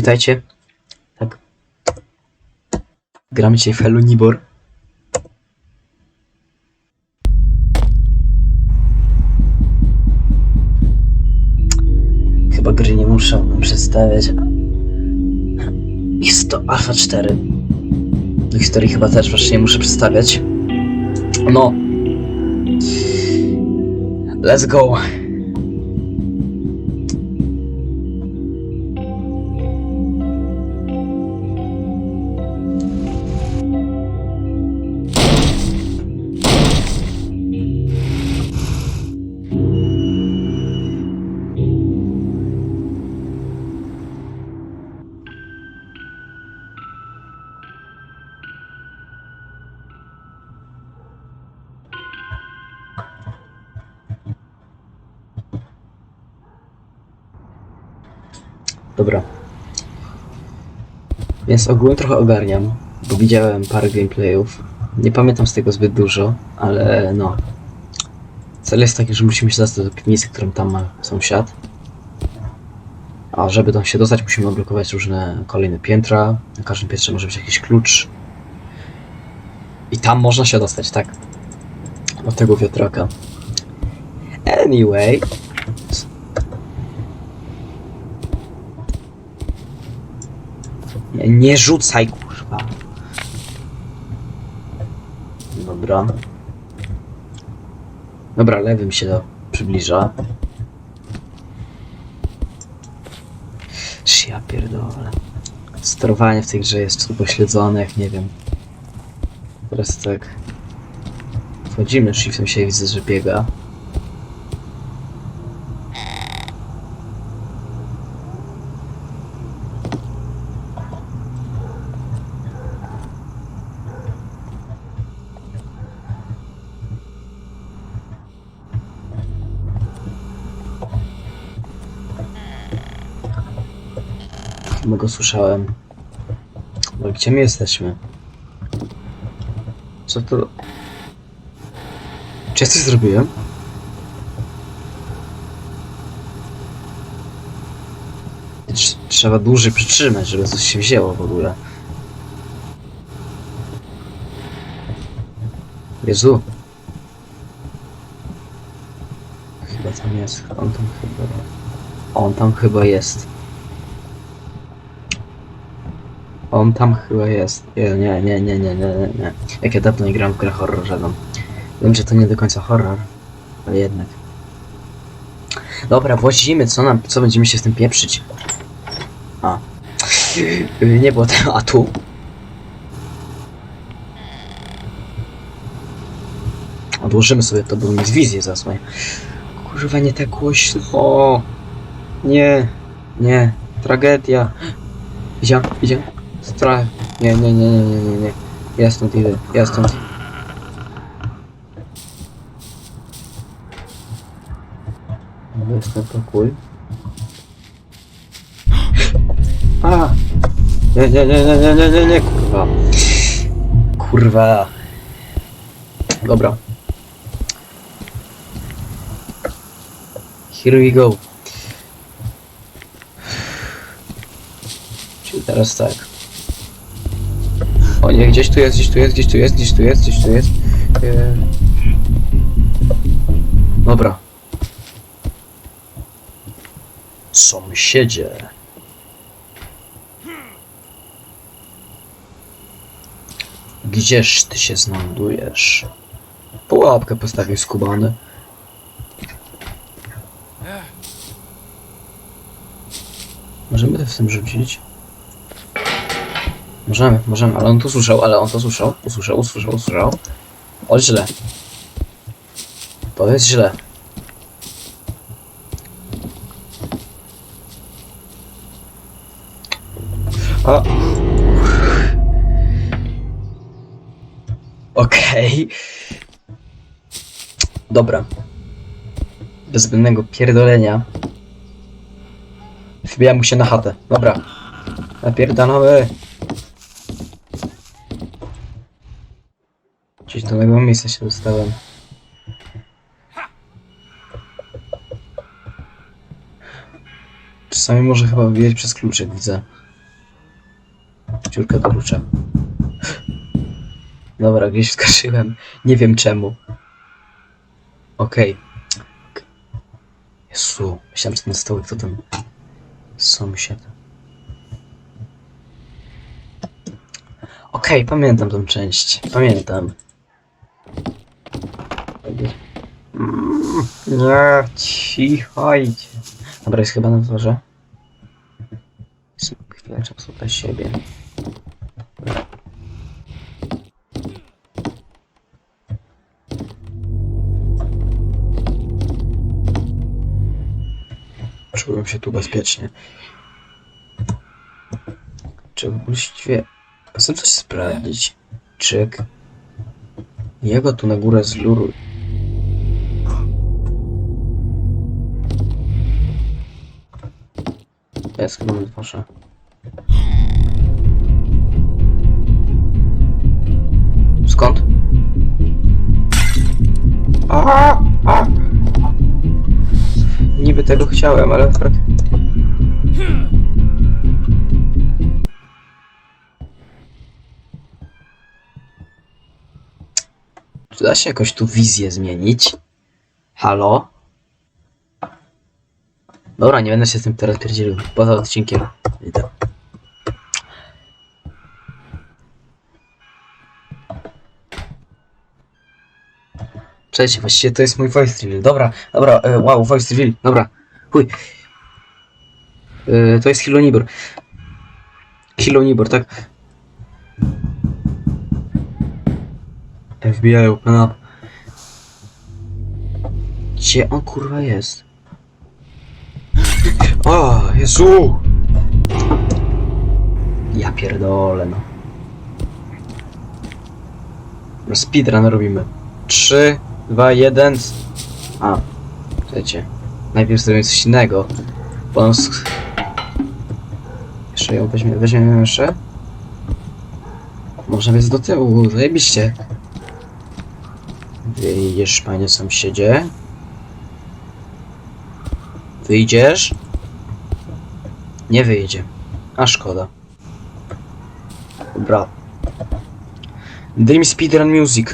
Witajcie. Tak. Gramy dzisiaj w Hello Nibor. Chyba gry nie muszę przedstawiać. Jest to Alpha 4. Do historii chyba też właśnie nie muszę przedstawiać. No. Let's go. Więc ogólnie trochę ogarniam, bo widziałem parę gameplayów. Nie pamiętam z tego zbyt dużo, ale no. Cel jest taki, że musimy się dostać do piwnicy, którą tam ma sąsiad. A żeby tam się dostać, musimy odblokować różne kolejne piętra. Na każdym piętrze może być jakiś klucz. I tam można się dostać, tak. Do tego wiatraka. Anyway, Nie, nie rzucaj, kurwa. Dobra. Dobra, lewym się to przybliża. Ja pierdolę. Sterowanie w tej grze jest upośledzone, jak nie wiem. Teraz tak. Wchodzimy, shiftem się widzę, że biega. Chyba go słyszałem. No gdzie my jesteśmy? Co to? Czy ja coś zrobiłem? Trz- Trzeba dłużej przytrzymać, żeby coś się wzięło w ogóle. Jezu. Chyba tam jest. On tam chyba... On tam chyba jest. On tam chyba jest. Nie, nie, nie, nie, nie, nie, nie. Jak ja dawno nie gram w grę horror żadną. Wiem, że to nie do końca horror, ale jednak. Dobra, włazimy, co nam, co będziemy się z tym pieprzyć? A. Nie było tego, a tu? Odłożymy sobie to, bo mi wizję zasłania. Kurwa, nie tak głośno. O, nie, nie, tragedia. Widziałem, widziałem. Strach. Nie, nie, nie, nie, nie, nie, nie. Ja stąd idę, ja stąd. No, Jestem pokój. A! Nie, nie, nie, nie, nie, nie, nie, nie, kurwa. Kurwa. Dobra. Here we go. Czyli teraz tak. Nie, gdzieś tu jest, gdzieś tu jest, gdzieś tu jest, gdzieś tu jest, gdzieś tu jest. Eee. Dobra. Sąsiedzie. Gdzież ty się znajdujesz? Pułapkę postawił skubany. Możemy to w tym rzucić? Możemy, możemy, ale on to słyszał, ale on to słyszał, usłyszał, usłyszał, usłyszał. O, źle. To jest źle. A. Okej. Dobra. Bez zbędnego pierdolenia. Wbijam mu się na chatę. Dobra. Napierdalamy. Gdzieś do nowego miejsca się dostałem. Czasami może chyba wbijać przez kluczyk, widzę. Dziurka do klucza. Dobra, gdzieś wskoczyłem. Nie wiem czemu. Okej. Okay. Jezu, myślałem, że ten stołek to ten sąsiad. Okej, pamiętam tą część. Pamiętam. Nie, cichajcie. Dobra, jest chyba na dworze. Chwilę czasu dla siebie. Czułem się tu bezpiecznie. Czy właściwie... Chcę coś sprawdzić. Czyk. Jego tu na górę zluruj. Jest chyba dworze. Skąd? Niby tego chciałem, ale. Czy da się jakoś tu wizję zmienić? Halo? Dobra, nie będę się z tym teraz pierdzielił. Poza odcinkiem. Idę. Cześć, właściwie to jest mój voice reveal. Dobra, dobra, e, wow, voice reveal, dobra. Chuj. E, to jest Hilonibor. Hilonibor, tak? FBI open up. Gdzie on kurwa jest? O, Jezu! Ja pierdolę, no. Speedrun robimy. 3, 2, 1. A, słuchajcie. Najpierw zrobimy coś innego. Potem Jeszcze ją weźmie, weźmiemy ją jeszcze. Można więc do tyłu, zajebiście. Wyjdziesz, panie sąsiedzie. Wyjdziesz? Nie wyjdzie. A szkoda. Dobra. Dream Speedrun Music.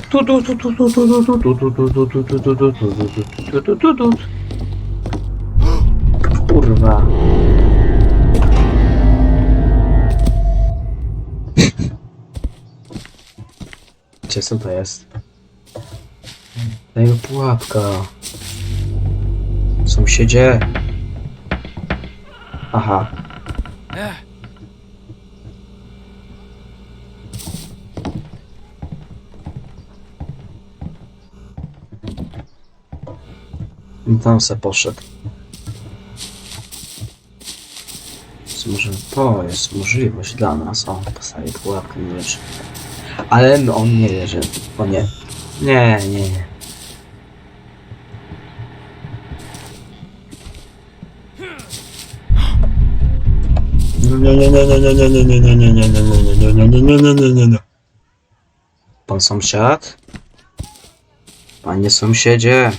Kurwa. Gdzie co to jest? Daj mi pułapka. Sąsiedzie. Aha. I tam se poszedł. Więc może to jest możliwość dla nas. O, postawię pułapkę, nie wiesz. Ale on nie wierzy. O nie. Nie, nie, nie. Pan sąsiad? Panie sąsiedzie?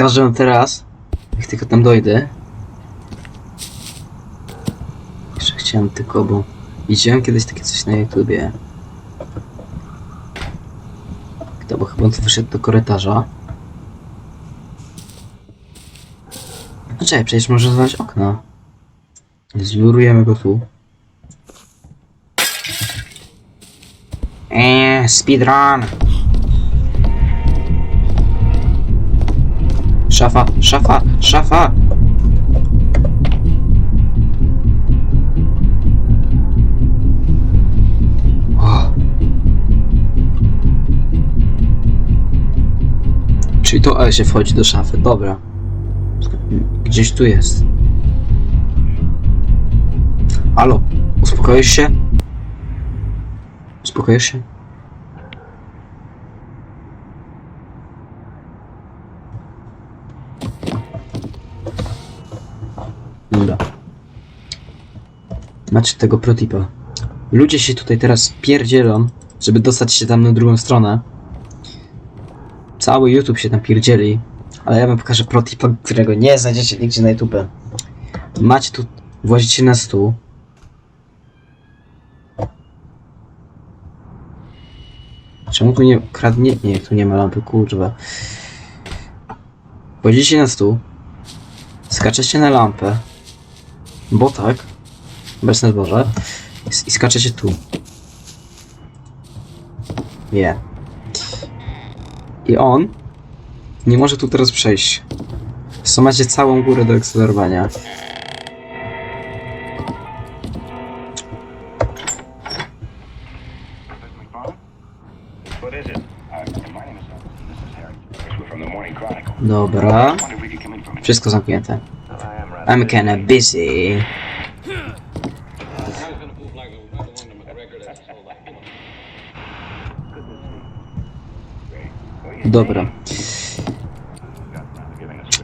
Pokażę teraz, jak tylko tam dojdę. Jeszcze chciałem tylko, bo widziałem kiedyś takie coś na YouTubie. Kto, bo chyba on wyszedł do korytarza. No czekaj, przecież może zwalić okno. Zlurujemy go tu. Eee, speedrun! Szafa, szafa, szafa! O. Czyli to E się wchodzi do szafy, dobra. Gdzieś tu jest. Halo, uspokoisz się? Uspokoisz się? Macie tego protipa. Ludzie się tutaj teraz pierdzielą, żeby dostać się tam na drugą stronę. Cały YouTube się tam pierdzieli, ale ja wam pokażę protipa, którego nie znajdziecie nigdzie na YouTube. Macie tu, włazicie na stół. Czemu tu nie kradnie? Nie, tu nie ma lampy, kurwa. Włazicie na stół. Skaczecie na lampę. Bo tak. Obecne Boże. I, skaczecie tu. Nie. I on nie może tu teraz przejść. So macie całą górę do eksplorowania. What is it? Uh, my name Dobra.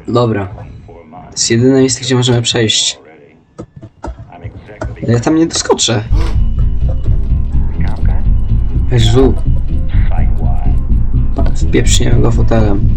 Dobra. To jest jedyne miejsce, gdzie możemy przejść. Ale ja tam nie doskoczę. wide. wpieprzniemy go fotelem.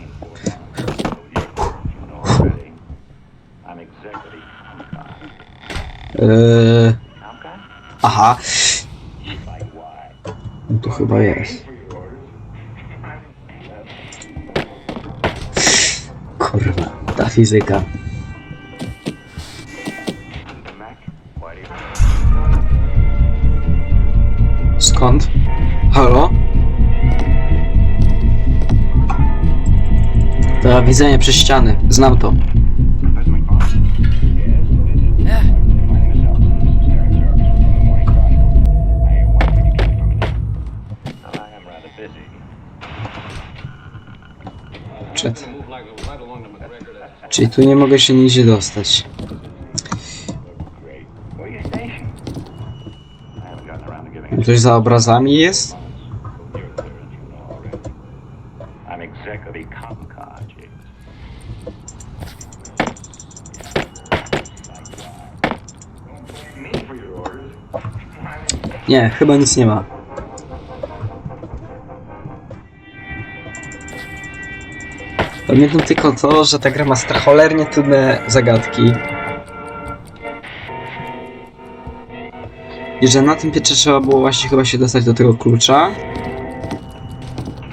In four months. You know already. I'm executive Comcon. Eee, aha. No tu chyba jest. Kurwa, ta fizyka. Minute. Well, I am rather busy. Przed. Czyli tu nie mogę się nigdzie dostać. Great. Where are you stationed? I haven't gotten around to giving a Coś za obrazami jest? I'm executive. Nie, chyba nic nie ma. Pamiętam tylko to, że ta gra ma stracholernie trudne zagadki. I że na tym piecze trzeba było właśnie chyba się dostać do tego klucza.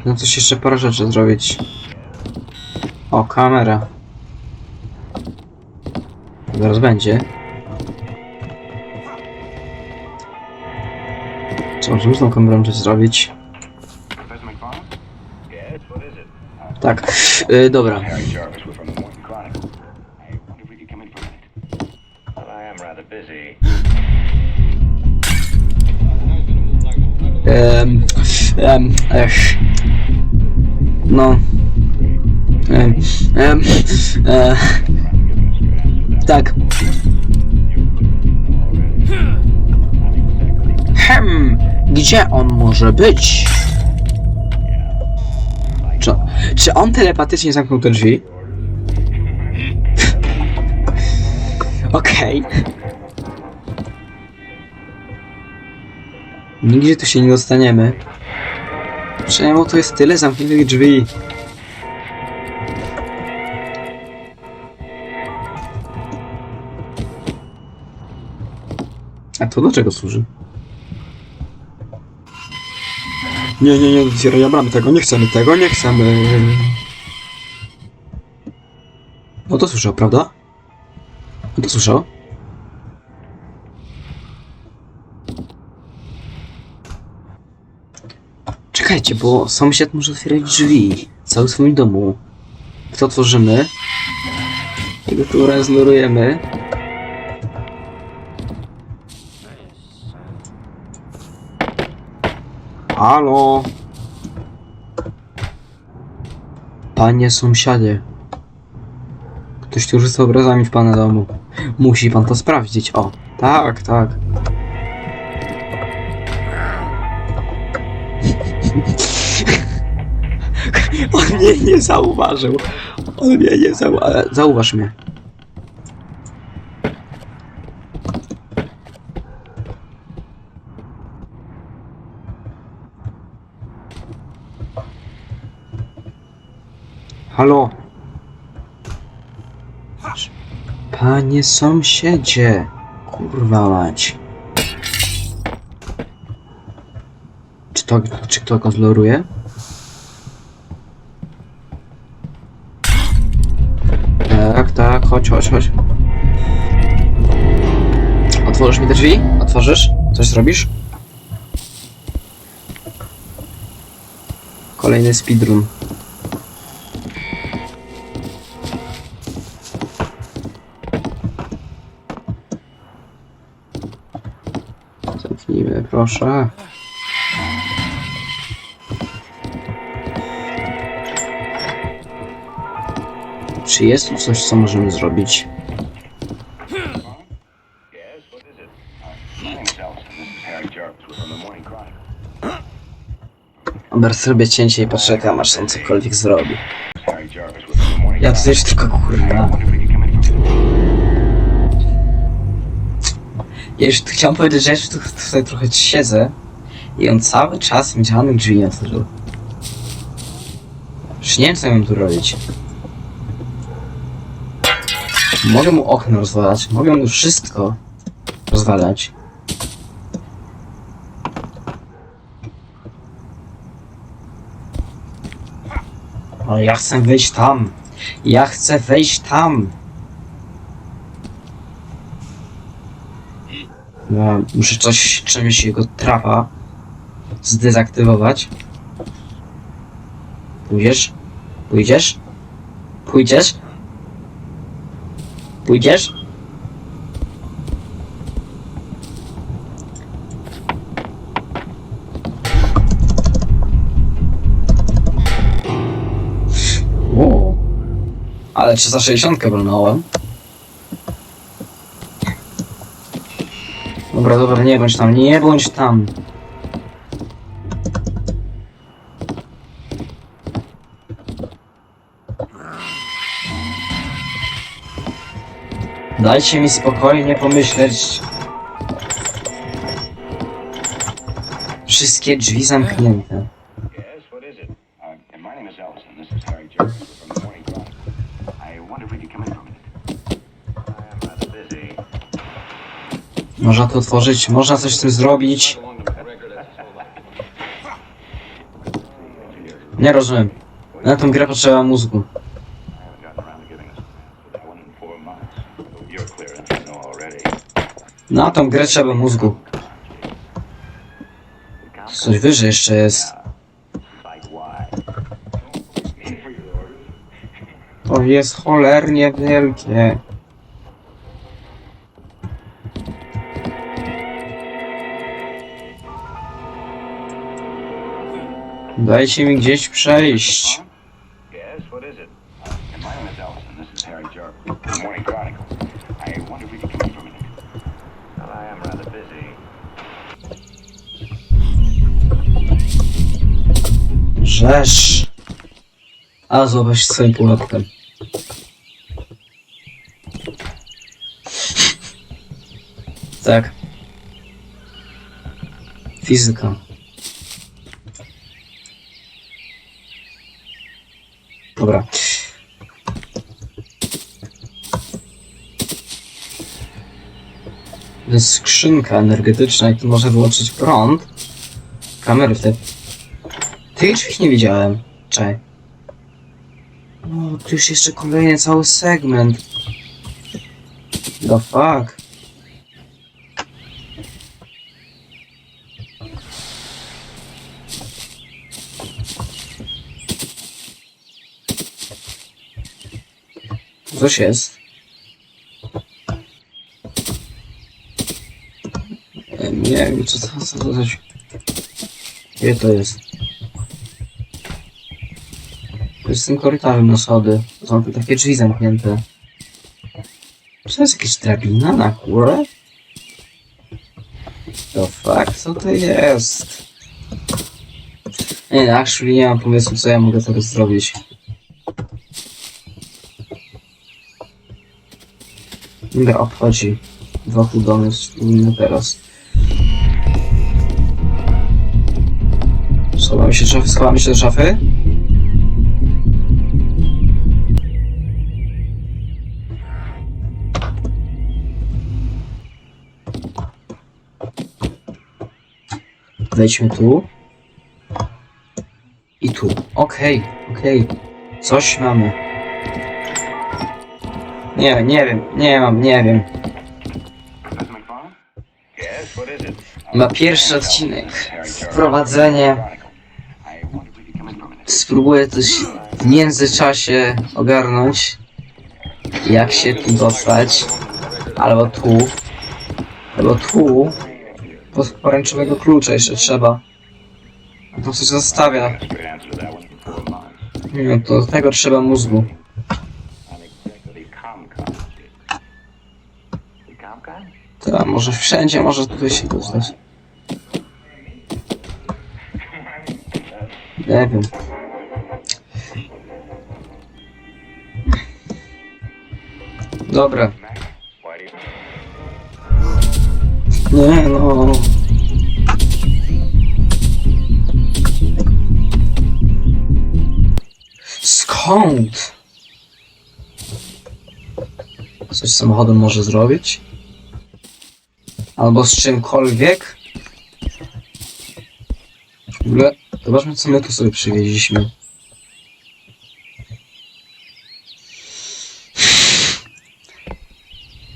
No coś jeszcze parę rzeczy zrobić. O, kamera. Zaraz będzie. Co możemy z tą kamerą coś zrobić? Tak, yy, dobra. Em, ech. No. Em, em, e, tak. Hem, gdzie on może być? Czy, czy on telepatycznie zamknął te drzwi? Okej. Nigdzie tu się nie dostaniemy. Czemu tu jest tyle zamkniętych drzwi? A to do czego służy? Nie, nie, nie, zjarania bramy tego, nie chcemy tego, nie chcemy. No to słyszał, prawda? No to słyszał? Czekajcie, bo sąsiad może otwierać drzwi. Cały swoim domu. Kto otworzymy? Jego tu rezlorujemy. Halo? Panie sąsiadzie. Ktoś tu rzuca obrazami w pana domu. Musi pan to sprawdzić. O, tak, tak. On mnie nie zauważył. On mnie nie zauważył. Zauważ mnie. Halo? Panie sąsiedzie. Kurwa mać. Czy to, czy kto go zloruje? Chodź, chodź, chodź. Otworzysz mi te drzwi? Otworzysz? Coś zrobisz? Kolejny speedrun. Zamknijmy, proszę. Czy jest tu coś, co możemy zrobić? Ober zrobię cięcie i poczekam, aż on cokolwiek zrobi. Ja tutaj już tylko kurwa. Ja już chciałem powiedzieć, że tu tutaj trochę siedzę i on cały czas mi drzwi nie otworzył. Już nie wiem, co mam tu robić. Mogę mu okno rozwalać, mogę mu wszystko rozwalać. Ale ja chcę wejść tam. Ja chcę wejść tam. Muszę coś, czymś jego trapa zdezaktywować. Pójdziesz? Pójdziesz? Pójdziesz? Pójdziesz? O, ale 360 walnąłem. Dobra, dobra, nie bądź tam, nie bądź tam. For a minute. I am rather busy. Można to otworzyć, można coś z tym zrobić. Nie rozumiem. Na tą grę potrzeba mózgu. Na tą grę trzeba mózgu. Coś wyżej jeszcze jest. To jest cholernie wielkie. Dajcie mi gdzieś przejść. Rzesz. A zobacz swoim północtem. Tak. Fizyka. Dobra. To jest skrzynka energetyczna i tu może wyłączyć prąd. Kamery w te tych drzwi nie widziałem. Czekaj. O, no, tu już jeszcze kolejny cały segment. The fuck? Coś jest. Nie wiem, co to, co to, coś. Gdzie to jest? To jest tym korytarzem na schody. Są tu takie drzwi zamknięte. Czy to jest jakaś drabina na górę? The fuck? Co to jest? Nie, actually nie mam pomysłu, co ja mogę teraz zrobić. Mnie obchodzi. Wokół domu spójny teraz. Schowamy się do szafy, schowamy się do szafy. Wejdźmy tu. I tu. Okej, okej. Coś mamy. Nie, nie wiem, nie mam, nie wiem. Ma pierwszy odcinek. Wprowadzenie. Spróbuję coś w międzyczasie ogarnąć. Jak się tu dostać. Albo tu. Albo tu. Po poręczowego klucza jeszcze trzeba. A to coś zostawia. Answer to do tego trzeba mózgu. To może wszędzie może tutaj się dostać. Nie wiem. Dobra. Nie no. Skąd? Coś z samochodem może zrobić? Albo z czymkolwiek? W ogóle, zobaczmy co my tu sobie przywieźliśmy.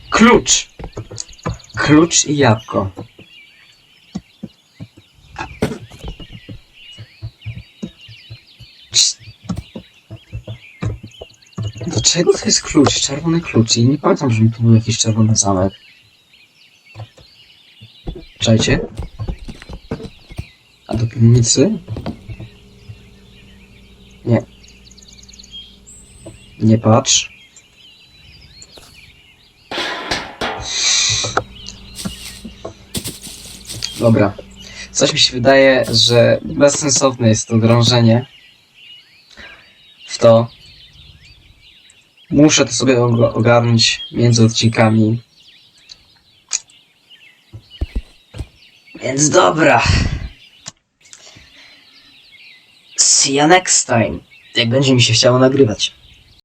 Klucz! Klucz i jabłko. Do czego to jest klucz? Czerwony klucz. I nie pamiętam, że tu był jakiś czerwony zamek. Czajcie? A do piwnicy? Nie. Nie patrz. Dobra. Coś mi się wydaje, że bezsensowne jest to drążenie w to. Muszę to sobie og- ogarnąć między odcinkami. Więc dobra. See you next time. Jak będzie mi się chciało nagrywać.